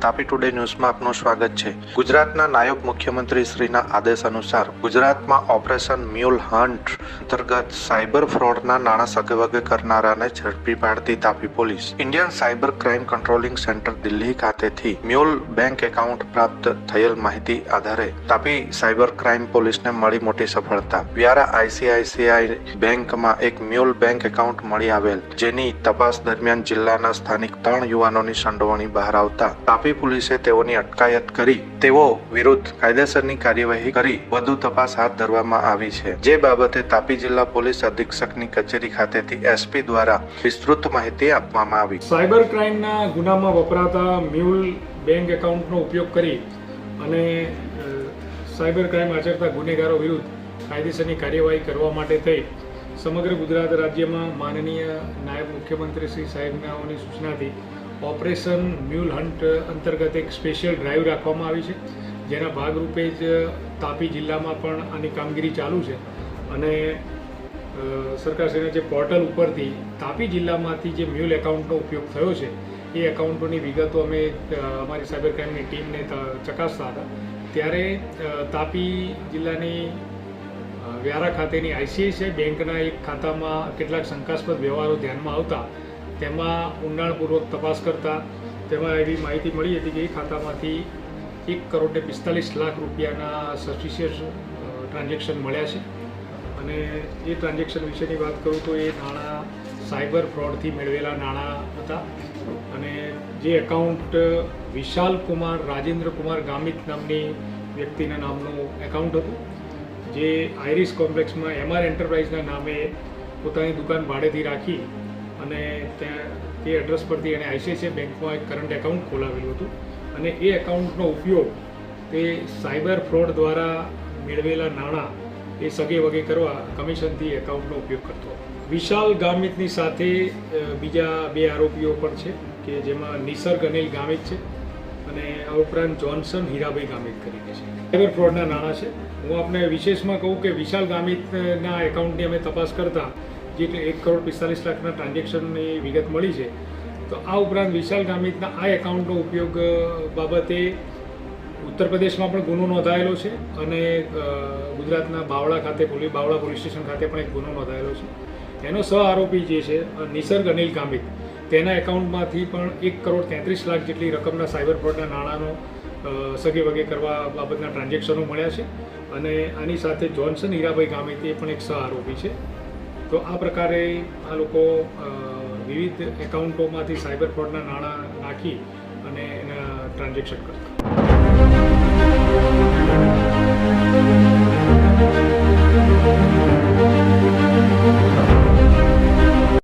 Tapi today ન્યૂઝમાં આપનું સ્વાગત છે. ગુજરાતના નાયબ મુખ્યમંત્રી શ્રીના આદેશ અનુસાર ગુજરાતમાં ઓપરેશન મ્યુલ હન્ટ અંતર્ગત સાયબર ફ્રોડના નાણાં સગવગે કરનારાને ઝડપી પાડતી Tapi police. Indian cyber crime controlling centre Delhi ખાતેથી મ્યુલ બેંક એકાઉન્ટ પ્રાપ્ત થયેલ માહિતી આધારે તાપી સાયબર ક્રાઇમ પોલીસને મળી મોટી સફળતા. વ્યારા આઈસીઆઈસીઆઈ બેંકમાં એક મ્યુલ બેંક એકાઉન્ટ મળી આવેલ, જેની તપાસ દરમિયાન જિલ્લાના સ્થાનિક ત્રણ યુવાનોની સંડોવણી બહાર આવતા તાપી પોલીસે તેઓની અટકાયત કરી, તેઓ વિરુદ્ધ કાયદેસરની કાર્યવાહી કરી, વધુ તપાસ હાથ ધરવામાં આવી છે. જે બાબતે તાપી જિલ્લા પોલીસ અધિક્ષકની કચેરી ખાતેથી એસપી દ્વારા વિસ્તૃત માહિતી આપવામાં આવી. સાયબર ક્રાઇમના ગુનામાં વપરાતા મ્યુલ બેંક એકાઉન્ટનો ઉપયોગ કરી અને સાયબર ક્રાઇમ આચરતા ગુનેગારો વિરુદ્ધ કાયદેસરની કાર્યવાહી કરવા માટે થઈ. સમગ્ર ગુજરાત રાજ્યમાં માનનીય નાયબ મુખ્યમંત્રી શ્રી સાહેબનાઓની સૂચનાથી ઓપરેશન મ્યુલ હન્ટ અંતર્ગત એક સ્પેશિયલ ડ્રાઈવ રાખવામાં આવી છે, જેના ભાગરૂપે જ તાપી જિલ્લામાં પણ આની કામગીરી ચાલુ છે. અને સરકારશ્રીના જે પોર્ટલ ઉપરથી તાપી જિલ્લામાંથી જે મ્યુલ એકાઉન્ટનો ઉપયોગ થયો છે, એ એકાઉન્ટોની વિગતો અમે અમારી સાયબર ક્રાઇમની ટીમને ચકાસતા હતા. ત્યારે તાપી જિલ્લાની વ્યારા ખાતેની આઈસીઆઈસીઆઈ બેંકના એક ખાતામાં કેટલાક શંકાસ્પદ વ્યવહારો ધ્યાનમાં આવતા તેમાં ઊંડાણપૂર્વક તપાસ કરતા તેમાં એવી માહિતી મળી હતી કે એ ખાતામાંથી એક કરોડને પિસ્તાલીસ લાખ રૂપિયાના સસ્પિશિયસ ટ્રાન્ઝેક્શન મળ્યા છે. અને એ ટ્રાન્ઝેક્શન વિશેની વાત કરું તો એ નાણાં સાયબર ફ્રોડથી મેળવેલા નાણાં હતા. અને જે એકાઉન્ટ વિશાલ કુમાર, રાજેન્દ્ર કુમાર ગામિત નામની વ્યક્તિના નામનું એકાઉન્ટ હતું. જે આઈરિસ કોમ્પ્લેક્સમાં એમઆર એન્ટરપ્રાઇઝના નામે પોતાની દુકાન ભાડેથી રાખી અને ત્યાં તે એડ્રેસ પરથી એણે આઈસીઆઈસીઆઈ બેંકમાં એક કરંટ એકાઉન્ટ ખોલાવેલું હતું. અને એ એકાઉન્ટનો ઉપયોગ તે સાયબર ફ્રોડ દ્વારા મેળવેલા નાણાં એ સગે વગે કરવા કમિશનથી એકાઉન્ટનો ઉપયોગ કરતો વિશાલ ગામિતની સાથે બીજા બે આરોપીઓ પણ છે કે જેમાં નિસર્ગ અનિલ ગામિત છે અને આ ઉપરાંત જોન્સન હીરાભાઈ ગામિત કરીને છે. સાયબર ફ્રોડના નાણાં છે. હું આપને વિશેષમાં કહું કે વિશાલ ગામિતના એકાઉન્ટની અમે તપાસ કરતા જે એક કરોડ પિસ્તાલીસ લાખના ટ્રાન્ઝેક્શનની વિગત મળી છે, તો આ ઉપરાંત વિશાલ ગામિતના આ એકાઉન્ટનો ઉપયોગ બાબતે ઉત્તર પ્રદેશમાં પણ ગુનો નોંધાયેલો છે અને ગુજરાતના બાવળા ખાતે પોલીસ બાવળા પોલીસ સ્ટેશન ખાતે પણ એક ગુનો નોંધાયેલો છે. એનો સહ આરોપી જે છે નિસર્ગ અનિલ કામિત તેના એકાઉન્ટમાંથી પણ એક કરોડ તેત્રીસ લાખ જેટલી રકમના સાયબર ફ્રોડના નાણાંનો સગે વગે કરવા બાબતના ટ્રાન્ઝેક્શનો મળ્યા છે અને આની સાથે જોન્સન હીરાભાઈ ગામિત પણ એક સહ આરોપી છે. તો આ પ્રકારે આ લોકો વિવિધ એકાઉન્ટોમાંથી સાયબર ફ્રોડના નાણાં નાખી અને એના ટ્રાન્ઝેક્શન કરતા.